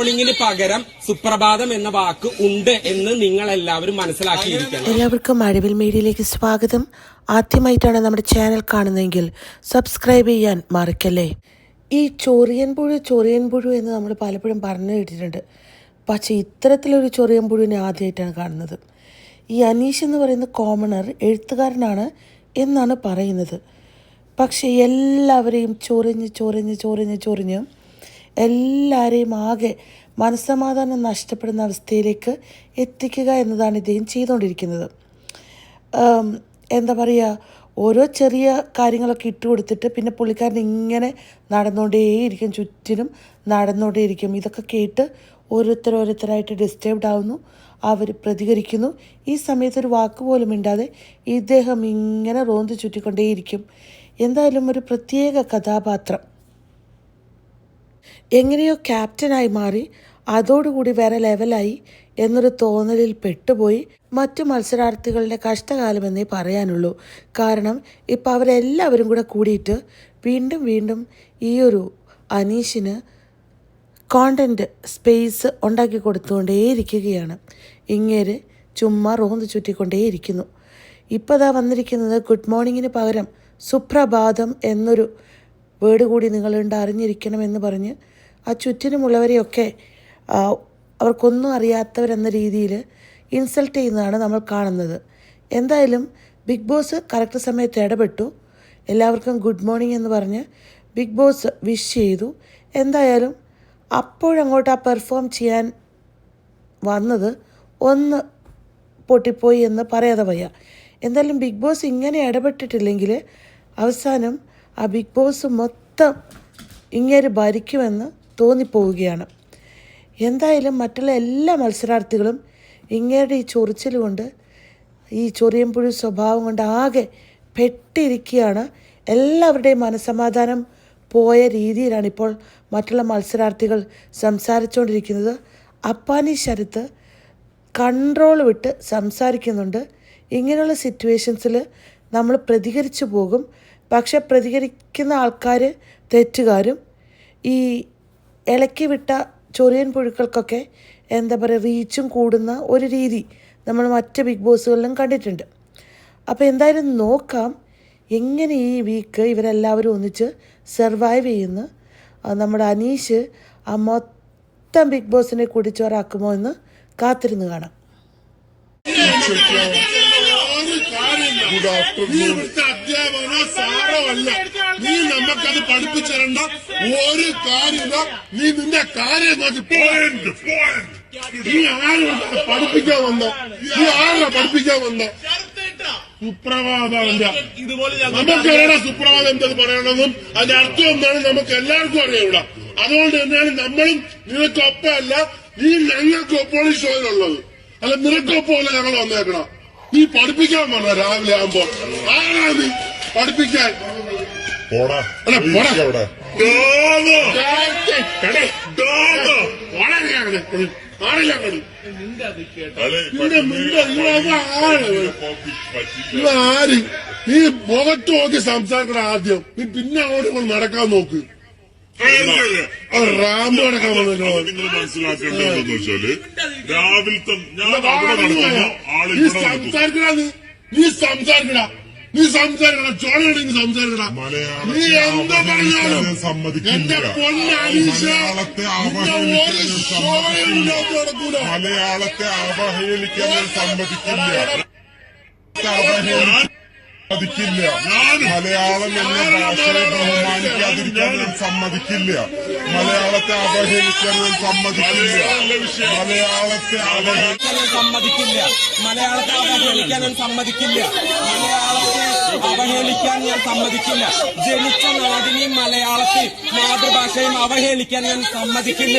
മോർണിംഗിന് പകരം സുപ്രഭാതം എന്ന വാക്ക് ഉണ്ട് എന്ന് നിങ്ങൾ എല്ലാവരും മനസ്സിലാക്കിയിരിക്കണം. എല്ലാവർക്കും അഴിവിൽ മീഡിയയിലേക്ക് സ്വാഗതം. ആദ്യമായിട്ടാണ് നമ്മുടെ ചാനൽ കാണുന്നതെങ്കിൽ സബ്സ്ക്രൈബ് ചെയ്യാൻ മറക്കല്ലേ? ഈ ചൊറിയൻ പുഴു ചൊറിയൻ പുഴു എന്ന് നമ്മൾ പലപ്പോഴും പറഞ്ഞു കേട്ടിട്ടുണ്ട്. പക്ഷേ ഇത്തരത്തിലൊരു ചൊറിയൻ പുഴുവിനെ ആദ്യമായിട്ടാണ് കാണുന്നത്. ഈ അനീഷ് എന്ന് പറയുന്ന കോമണർ എഴുത്തുകാരനാണ് എന്നാണ് പറയുന്നത്. പക്ഷേ എല്ലാവരെയും ചൊറിഞ്ഞ് ചൊറിഞ്ഞ് ചൊറിഞ്ഞ് ചൊറിഞ്ഞ് എല്ലാവരെയും ആകെ മനസ്സമാധാനം നഷ്ടപ്പെടുന്ന അവസ്ഥയിലേക്ക് എത്തിക്കുക എന്നതാണ് ഇദ്ദേഹം ചെയ്തുകൊണ്ടിരിക്കുന്നത്. എന്താ പറയുക ഓരോ ചെറിയ കാര്യങ്ങളൊക്കെ ഇട്ട് കൊടുത്തിട്ട് പിന്നെ പുള്ളിക്കാരൻ ഇങ്ങനെ നടന്നുകൊണ്ടേയിരിക്കും ചുറ്റിനും നടന്നുകൊണ്ടേയിരിക്കും. ഇതൊക്കെ കേട്ട് ഓരോരുത്തർ ഓരോരുത്തരായിട്ട് ഡിസ്റ്റേബ്ഡ് ആവുന്നു. അവർ പ്രതികരിക്കുന്നു. ഈ സമയത്ത് ഒരു വാക്ക് പോലും ഇണ്ടാതെ ഇദ്ദേഹം ഇങ്ങനെ റോന്ത് ചുറ്റിക്കൊണ്ടേയിരിക്കും. എന്തായാലും ഒരു പ്രത്യേക കഥാപാത്രം. എങ്ങനെയോ ക്യാപ്റ്റനായി മാറി അതോടുകൂടി വേറെ ലെവലായി എന്നൊരു തോന്നലിൽ പെട്ടുപോയി മറ്റു മത്സരാർത്ഥികളുടെ കഷ്ടകാലമെന്നേ പറയാനുള്ളൂ. കാരണം ഇപ്പം അവരെല്ലാവരും കൂടെ കൂടിയിട്ട് വീണ്ടും വീണ്ടും ഈയൊരു അനീഷിന് കോണ്ടന്റ് സ്പേസ് ഉണ്ടാക്കി കൊടുത്തുകൊണ്ടേയിരിക്കുകയാണ്. ഇങ്ങേര് ചുമ്മാ റോന്ത് ചുറ്റിക്കൊണ്ടേയിരിക്കുന്നു. ഇപ്പോൾ ദാ വന്നിരിക്കുന്നത് ഗുഡ് മോർണിംഗിന് പകരം സുപ്രഭാതം എന്നൊരു വേർഡ് കൂടി നിങ്ങളുണ്ട് അറിഞ്ഞിരിക്കണമെന്ന് പറഞ്ഞ് ആ ചുറ്റിനുമുള്ളവരെയൊക്കെ അവർക്കൊന്നും അറിയാത്തവരെന്ന രീതിയിൽ ഇൻസൾട്ട് ചെയ്യുന്നതാണ് നമ്മൾ കാണുന്നത്. എന്തായാലും ബിഗ് ബോസ് കറക്റ്റ് സമയത്ത് ഇടപെട്ടു. എല്ലാവർക്കും ഗുഡ് മോർണിംഗ് എന്ന് പറഞ്ഞ് ബിഗ് ബോസ് വിഷ് ചെയ്തു. എന്തായാലും അപ്പോഴങ്ങോട്ട് ആ പെർഫോം ചെയ്യാൻ വന്നത് ഒന്ന് പൊട്ടിപ്പോയി എന്ന് പറയാതെ വയ്യ. എന്തായാലും ബിഗ് ബോസ് ഇങ്ങനെ ഇടപെട്ടിട്ടില്ലെങ്കിൽ അവസാനം ആ ബിഗ് ബോസ് മൊത്തം ഇങ്ങനെ ഭരിക്കുമെന്ന് തോന്നിപ്പോവുകയാണ്. എന്തായാലും മറ്റുള്ള എല്ലാ മത്സരാർത്ഥികളും ഇങ്ങയുടെ ഈ ചൊറിച്ചിൽ കൊണ്ട് ഈ ചൊറിയമ്പുഴ സ്വഭാവം കൊണ്ട് ആകെ പെട്ടിരിക്കുകയാണ്. എല്ലാവരുടെയും മനസമാധാനം പോയ രീതിയിലാണ് ഇപ്പോൾ മറ്റുള്ള മത്സരാർത്ഥികൾ സംസാരിച്ചുകൊണ്ടിരിക്കുന്നത്. അപ്പാനി ശരത്ത് കൺട്രോൾ വിട്ട് സംസാരിക്കുന്നുണ്ട്. ഇങ്ങനെയുള്ള സിറ്റുവേഷൻസിൽ നമ്മൾ പ്രതികരിച്ചു പോകും. പക്ഷെ പ്രതികരിക്കുന്ന ആൾക്കാർ തെറ്റുകാരും ഈ ഇളക്കി വിട്ട ചൊറിയൻ പുഴുക്കൾക്കൊക്കെ എന്താ പറയുക റീച്ചും കൂടുന്ന ഒരു രീതി നമ്മൾ മറ്റ് ബിഗ് ബോസുകളിലും കണ്ടിട്ടുണ്ട്. അപ്പോൾ എന്തായാലും നോക്കാം എങ്ങനെ ഈ വീക്ക് ഇവരെല്ലാവരും ഒന്നിച്ച് സർവൈവ് ചെയ്യുന്നു. നമ്മുടെ അനീഷ് ആ മൊത്തം ബിഗ് ബോസിനെ കുടിച്ചോറാക്കുമോ എന്ന് കാത്തിരുന്ന് കാണാം. ഗുഡ് ആഫ്റ്റർനൂൺ നീ ഇവിടുത്തെ അധ്യാപകനോ സാറോ അല്ല നീ നമുക്കത് പഠിപ്പിച്ചു തരണ്ട ഒരു കാര്യമില്ല നീ നിന്റെ കാര്യം നോക്കി പോയിന്റ് നീ ആരാ പഠിപ്പിക്കാൻ വന്ന നീ ആരാ പഠിപ്പിക്കാൻ വന്ന സുപ്രഭാതം നമുക്കറിയാം സുപ്രഭാതം എന്തത് പറയണമെന്നും അതിന്റെ അർത്ഥം എന്താണ് നമുക്ക് എല്ലാവർക്കും അറിയാം ഇവിടെ അതുകൊണ്ട് തന്നെയാണ് നമ്മളും നിനക്കൊപ്പമല്ല നീ ഞങ്ങൾക്കൊപ്പമാണ് ഈ ഷോയിലുള്ളത് അല്ല നിനക്കൊപ്പമല്ല ഞങ്ങൾ വന്നേക്കണം. നീ പഠിപ്പിക്കാൻ പറഞ്ഞ രാവിലെ ആകുമ്പോ ആരാ നീ? പഠിപ്പിക്കാൻ. പോടാ. അല്ല, പോടാ. ആര് നീ മുഖത്ത് നോക്കി സംസാരിക്കണം ആദ്യം. നീ പിന്നെ അങ്ങോട്ട് നടക്കാൻ നോക്ക്. റാമ്പ് വന്നല്ലോ നിങ്ങൾ മനസ്സിലാക്കേണ്ടതെന്ന് വെച്ചാൽ രാവിലത്തെ ഞാൻ അവിടെ നടക്കുന്നു ആൾ നീ ഇവിടെ സംസാരിക്കടാ നീ. നീ സംസാരിക്കടാ. നീ സംസാരിക്കടാ. ചോളയോട് നീ സംസാരിക്കടാ. നീ എന്താ പറഞ്ഞാലും മലയാളത്തെ സമ്മതിക്കില്ല. എന്റെ പൊന്നീശ മലയാളത്തെ അവഹേളിക്കാൻ ഒരു ഷോയില്ലാത്ത സമ്മതിക്കില്ല. നടക്കൂല. മലയാളത്തെ അവഹേളിക്കാൻ ഞാൻ സമ്മതിക്കില്ല. അവഹേളിക്കാൻ സമ്മതിക്കില്ല. മലയാളം എന്ന ഭാഷയെ ബഹുമാനിക്കാതിരിക്കാൻ ഞാൻ സമ്മതിക്കില്ല. മലയാളത്തെ അവഹേളിക്കാൻ ഞാൻ സമ്മതിക്കില്ല. മലയാളത്തെ അവഹേളിക്കാൻ ഞാൻ സമ്മതിക്കില്ല. മലയാളത്തെ അവഹേളിക്കാൻ ഞാൻ സമ്മതിക്കില്ല. മലയാളത്തെ അവഹേളിക്കാൻ ഞാൻ സമ്മതിക്കില്ല. ജനിച്ച നാടിനെയും മലയാളത്തെയും മാതൃഭാഷയും അവഹേളിക്കാൻ ഞാൻ സമ്മതിക്കില്ല.